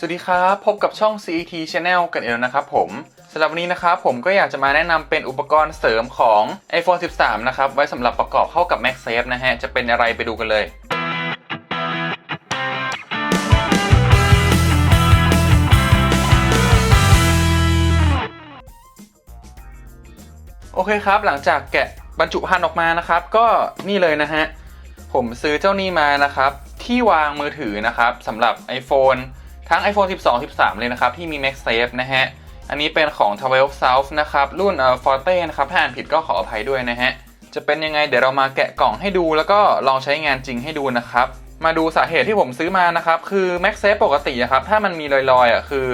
สวัสดีครับ พบกับช่อง CET Channel กันอีกแล้วนะครับผมสำหรับวันนี้นะครับผมก็อยากจะมาแนะนำเป็นอุปกรณ์เสริมของ iPhone 13 นะครับ ไว้สำหรับประกอบเข้ากับ MagSafe นะฮะ จะเป็นอะไรไปดูกันเลยโอเคครับ หลังจากแกะบรรจุภัณฑ์ออกมานะครับ ก็นี่เลยนะฮะ ผมซื้อเจ้านี้มานะครับ ที่วางมือถือนะครับสำหรับ iPhone ทั้ง iPhone 12 13 เลยนะครับ ที่มี MagSafe นะฮะ อันนี้เป็นของ 12 South นะครับ รุ่นเอ่อ Forte นะครับถ้าอ่านผิดก็ขออภัยด้วยนะฮะ จะเป็นยังไงเดี๋ยวเรามาแกะกล่องให้ดูแล้วก็ลองใช้งานจริงให้ดูนะครับ มาดูสาเหตุที่ผมซื้อมานะครับ คือ MagSafe ปกติอะครับ ถ้ามันมีลอยๆอะคือ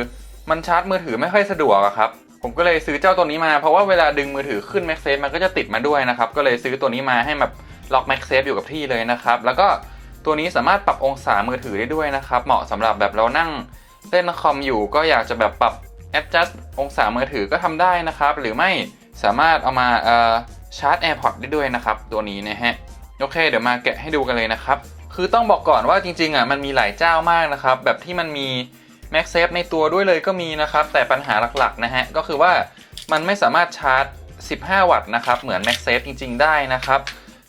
มันชาร์จมือถือไม่ค่อยสะดวกอะครับผมก็เลยซื้อเจ้าตัวนี้มาเพราะว่าเวลาดึงมือถือขึ้น MagSafe มันก็จะติดมาด้วยนะครับ ก็เลยซื้อตัวนี้มาให้แบบล็อก MagSafe อยู่กับที่เลยนะครับ แล้วก็ ตัวนี้สามารถปรับองศามือถือได้ด้วยนะครับ เหมาะสำหรับแบบเรานั่งเล่นคอมอยู่ก็อยากจะแบบปรับ adjust องศามือถือก็ทำได้นะครับ หรือไม่สามารถเอามาชาร์จ AirPods ได้ด้วยนะครับ ตัวนี้นะฮะโอเค เดี๋ยวมาแกะให้ดูกันเลยนะครับ คือต้องบอกก่อนว่าจริงๆอะมันมีหลายเจ้ามากนะครับ แบบที่มันมี MagSafe ในตัวด้วยเลยก็มีนะครับ แต่ปัญหาหลักๆนะฮะก็คือว่ามันไม่สามารถชาร์จ 15 วัตต์นะครับ เหมือน MagSafe จริง ๆ ได้นะครับ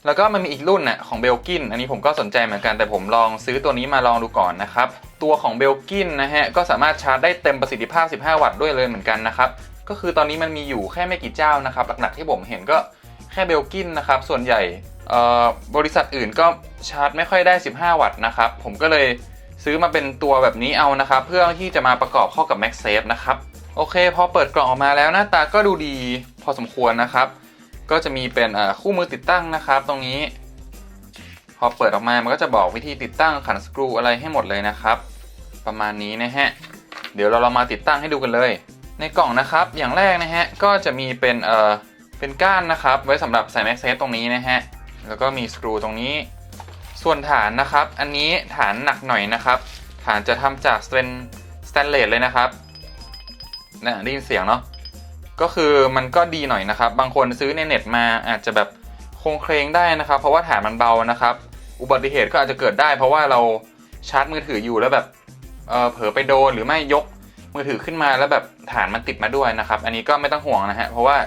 แล้วก็มันมีอีกรุ่นน่ะของเบลกินอันนี้ผมก็สนใจเหมือนกันแต่ผมลองซื้อตัวนี้มาลองดูก่อนนะครับ ตัวของเบลกินนะฮะ ก็สามารถชาร์จได้เต็มประสิทธิภาพ 15 วัตต์ด้วยเลยเหมือนกันนะครับ ก็คือตอนนี้มันมีอยู่แค่ไม่กี่เจ้านะครับ หลักๆที่ผมเห็นก็แค่เบลกินนะครับ ส่วนใหญ่บริษัทอื่นก็ชาร์จไม่ค่อยได้ 15 วัตต์นะครับ ผมก็เลยซื้อมาเป็นตัวแบบนี้เอานะครับ เพื่อที่จะมาประกอบเข้ากับ MagSafe นะครับโอเคพอเปิดกล่องออกมาแล้วหน้าตาก็ดูดีพอสมควรนะครับ ก็จะมีเป็นคู่มือติดตั้งนะครับ ตรงนี้ พอเปิดออกมามันก็จะบอกวิธีติดตั้งขันสกรูอะไรให้หมดเลยนะครับ ประมาณนี้นะฮะเดี๋ยวเราเรามาติดตั้งให้ดูกันเลย ในกล่องนะครับ อย่างแรกนะฮะก็จะมีเป็นเอ่อเป็นก้านนะครับ ไว้สำหรับใส่แม็กเซฟตรงนี้นะฮะแล้วก็มีสกรูตรงนี้ ส่วนฐานนะครับ อันนี้ฐานหนักหน่อยนะครับ ฐานจะทำจากเป็นสแตนเลสเลยนะครับนะได้ยินเสียงเนาะ ก็คือมันก็ดีหน่อยนะครับ บางคนซื้อในเน็ตมาอาจจะแบบโครงเคลงได้นะครับ เพราะว่าฐานมันเบานะครับ อุบัติเหตุก็อาจจะเกิดได้ เพราะว่าเราชาร์จมือถืออยู่แล้วแบบเออเผลอไปโดนหรือไม่ยกมือถือขึ้นมาแล้วแบบฐานมันติดมาด้วยนะครับ อันนี้ก็ไม่ต้องห่วงนะฮะเพราะว่า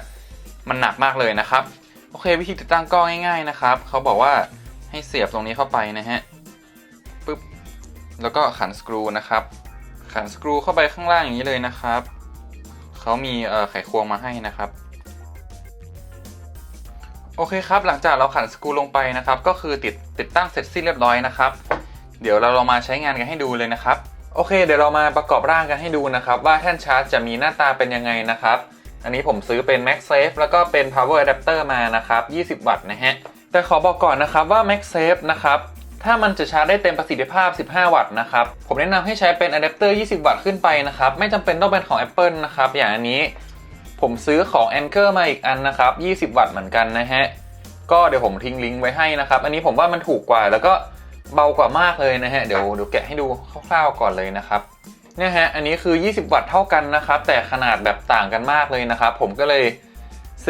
มันหนักมากเลยนะครับ โอเควิธีติดตั้งก็ง่ายๆนะครับเขาบอกว่าให้เสียบตรงนี้เข้าไปนะฮะปึ๊บแล้วก็ขันสกรูนะครับ ขันสกรูเข้าไปข้างล่างอย่างนี้เลยนะครับ เขามีเอ่อไขควงมาให้นะครับโอเคครับ หลังจากเราขันสกรูลงไปนะครับ ก็คือติดติดตั้งเสร็จสิ้นเรียบร้อยนะครับ เดี๋ยวเราลองมาใช้งานกันให้ดูเลยนะครับ โอเค เดี๋ยวเรามาประกอบร่างกันให้ดูนะครับ ว่าแท่นชาร์จจะมีหน้าตาเป็นยังไงนะครับ อันนี้ผมซื้อเป็น MagSafe แล้วก็เป็น Power Adapter มานะครับ 20 วัตต์นะฮะ แต่ขอบอกก่อนนะครับว่า MagSafe นะครับ ถ้ามันจะชาร์จได้เต็มประสิทธิภาพ 15 วัตต์นะครับ ผมแนะนำให้ใช้เป็นอะแดปเตอร์ 20 วัตต์ขึ้นไปนะครับ ไม่จำเป็นต้องเป็นของ Apple นะครับ อย่างอันนี้ผมซื้อของ Anker มาอีกอันนะครับ 20 วัตต์เหมือนกันนะฮะ ก็เดี๋ยวผมทิ้งลิงก์ไว้ให้นะครับ อันนี้ผมว่ามันถูกกว่าแล้วก็เบากว่ามากเลยนะฮะ เดี๋ยวเดี๋ยวแกะให้ดูคร่าวๆก่อนเลยนะครับเนี่ยฮะ อันนี้คือ 20 วัตต์เท่ากันนะครับ แต่ขนาดแบบต่างกันมากเลยนะครับ ผมก็เลย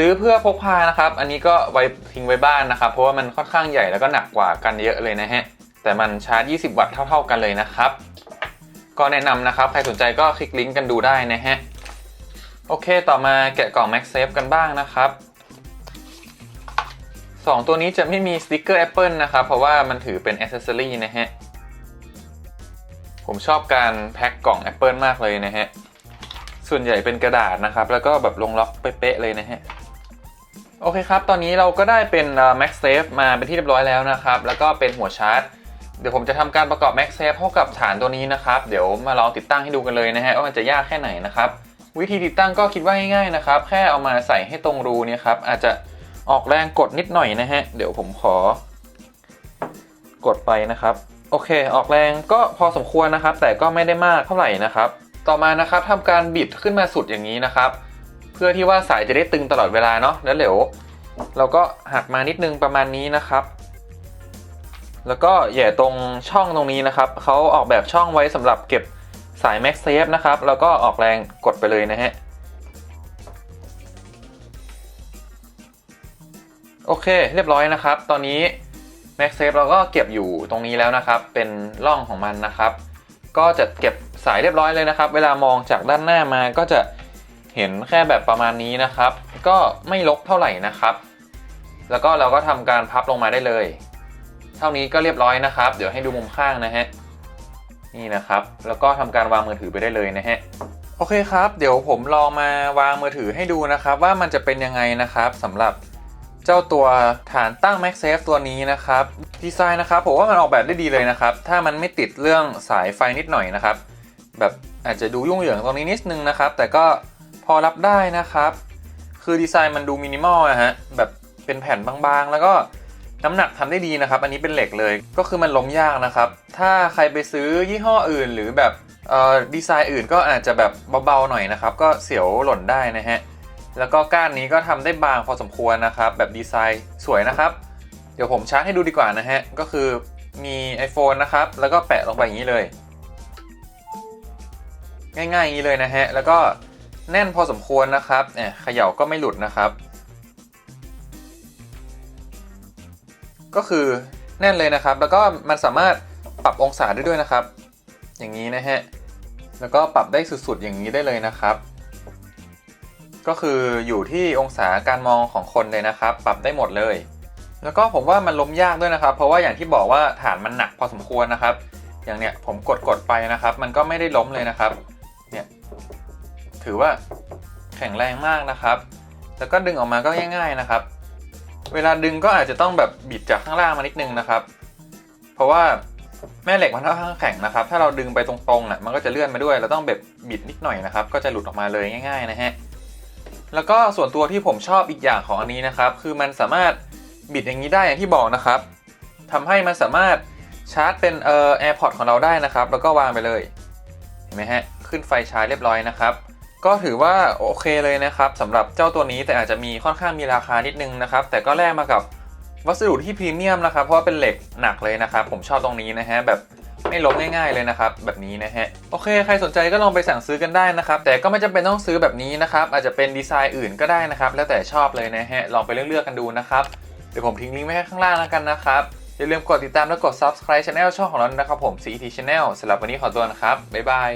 ซื้อเพื่อพกพานะครับ อันนี้ก็ไว้ทิ้งไว้บ้านนะครับ เพราะว่ามันค่อนข้างใหญ่แล้วก็หนักกว่ากันเยอะเลยนะฮะ แต่มันชาร์จ 20 วัตต์เท่า ๆกันเลยนะครับ ก็แนะนำนะครับ ใครสนใจก็คลิกลิงก์กันดูได้นะฮะ โอเค ต่อมาแกะกล่อง MagSafe กันบ้างนะครับสองตัวนี้จะไม่มีสติกเกอร์ Apple นะครับ เพราะว่ามันถือเป็นอ c เซอรี่นะฮะ ผมชอบการแพ็คกล่อง Apple มากเลยนะฮะ ส่วนใหญ่เป็นกระดาษนะครับ แล้วก็แบบลงล็อกเป๊ะๆเลยนะฮะ โอเคครับ ตอนนี้เราก็ได้เป็น MagSafe มาเป็นที่เรียบร้อยแล้วนะครับ แล้วก็เป็นหัวชาร์จ เดี๋ยวผมจะทำการประกอบ MagSafe เข้ากับฐานตัวนี้นะครับ เดี๋ยวมาลองติดตั้งให้ดูกันเลยนะฮะว่ามันจะยากแค่ไหนนะครับ วิธีติดตั้งก็คิดว่าง่ายๆนะครับ แค่เอามาใส่ให้ตรงรูเนี่ยครับ อาจจะออกแรงกดนิดหน่อยนะฮะ เดี๋ยวผมขอ กดไปนะครับ โอเค ออกแรงก็พอสมควรนะครับ แต่ก็ไม่ได้มากเท่าไหร่นะครับ ต่อมานะครับทำการบิดขึ้นมาสุดอย่างนี้นะครับ พื่อที่ว่าสายจะได้ตึงตลอดเวลาเนาะแล้วเดี๋ยวเราก็หักมานิดนึงประมาณนี้นะครับ แล้วก็แย่ตรงช่องตรงนี้นะครับเขาออกแบบช่องไว้สำหรับเก็บสาย MagSafe นะครับแล้วก็ออกแรงกดไปเลยนะฮะโอเค เรียบร้อยนะครับ ตอนนี้ MagSafe เราก็เก็บอยู่ตรงนี้แล้วนะครับ เป็นร่องของมันนะครับ ก็จะเก็บสายเรียบร้อยเลยนะครับ เวลามองจากด้านหน้ามาก็จะ เห็นแค่แบบประมาณนี้นะครับ ก็ไม่ลกเท่าไหร่นะครับ แล้วก็เราก็ทำการพับลงมาได้เลย เท่านี้ก็เรียบร้อยนะครับ เดี๋ยวให้ดูมุมข้างนะฮะนี่นะครับ แล้วก็ทำการวางมือถือไปได้เลยนะฮะโอเคครับ เดี๋ยวผมลองมาวางมือถือให้ดูนะครับ ว่ามันจะเป็นยังไงนะครับสำหรับเจ้าตัวฐานตั้ง MagSafe ตัวนี้นะครับดีไซน์นะครับผมว่ามันออกแบบได้ดีเลยนะครับ ถ้ามันไม่ติดเรื่องสายไฟนิดหน่อยนะครับ แบบอาจจะดูยุ่งเหยิงตรงนี้นิดนึงนะครับ แต่ก็ อรับได้นะครับ คือดีไซน์มันดูมินิมอลนะฮะแบบเป็นแผ่นบางๆ แล้วก็น้ำหนักทำได้ดีนะครับ อันนี้เป็นเหล็กเลยก็คือมันล้มยากนะครับ ถ้าใครไปซื้อยี่ห้ออื่น หรือแบบเออดีไซน์อื่นก็อาจจะแบบเบาๆหน่อยนะครับ ก็เสียวหล่นได้นะฮะแล้วก็ก้านนี้ก็ทำได้บางพอสมควรนะครับ แบบดีไซน์สวยนะครับ เดี๋ยวผมชาร์จให้ดูดีกว่านะฮะ ก็คือมี iPhone นะครับ แล้วก็แปะลงไปอย่างนี้เลย ง่ายๆอย่างนี้เลยนะฮะ แล้วก็ แน่นพอสมควรนะครับเนี่ยเขย่าก็ไม่หลุดนะครับ ก็คือแน่นเลยนะครับ แล้วก็มันสามารถปรับองศาได้ด้วยนะครับ อย่างนี้นะฮะ แล้วก็ปรับได้สุดๆอย่างนี้ได้เลยนะครับ ก็คืออยู่ที่องศาการมองของคนเลยนะครับ ปรับได้หมดเลย แล้วก็ผมว่ามันล้มยากด้วยนะครับ เพราะว่าอย่างที่บอกว่าฐานมันหนักพอสมควรนะครับ อย่างเนี้ยผมกดกดๆไปนะครับ มันก็ไม่ได้ล้มเลยนะครับ ถือว่าแข็งแรงมากนะครับ แล้วก็ดึงออกมาก็ง่าย ๆนะครับ เวลาดึงก็อาจจะต้องแบบบิดจากข้างล่างมานิดนึงนะครับ เพราะว่าแม่เหล็กมันค่อนข้างแข็งนะครับ ถ้าเราดึงไปตรงๆน่ะมันก็จะเลื่อนมาด้วย เราต้องแบบบิดนิดหน่อยนะครับ ก็จะหลุดออกมาเลยง่าย ๆ นะฮะ แล้วก็ส่วนตัวที่ผมชอบอีกอย่างของอันนี้นะครับ คือมันสามารถบิดอย่างนี้ได้อย่างที่บอกนะครับทำให้มันสามารถชาร์จเป็นเอ่อ AirPods ของเราได้นะครับ แล้วก็วางไปเลย เห็นไหมฮะ ขึ้นไฟชาร์จเรียบร้อยนะครับ ก็ถือว่าโอเคเลยนะครับสำหรับเจ้าตัวนี้แต่อาจจะมีค่อนข้างมีราคานิดนึงนะครับ แต่ก็แลกมากับวัสดุที่พรีเมียมนะครับ เพราะเป็นเหล็กหนักเลยนะครับ ผมชอบตรงนี้นะฮะแบบไม่ล้มง่ายๆเลยนะครับ แบบนี้นะฮะโอเค ใครสนใจก็ลองไปสั่งซื้อกันได้นะครับ แต่ก็ไม่จำเป็นต้องซื้อแบบนี้นะครับ อาจจะเป็นดีไซน์อื่นก็ได้นะครับ แล้วแต่ชอบเลยนะฮะลองไปเลือกๆกันดูนะครับเดี๋ยวผมทิ้งลิงก์ไว้ให้ข้างล่างแล้วกันนะครับอย่าลืมกดติดตามและกด subscribe channel ช่องของเรานะครับผม CET Channel สำหรับวันนี้ขอตัวนะครับบ๊ายบาย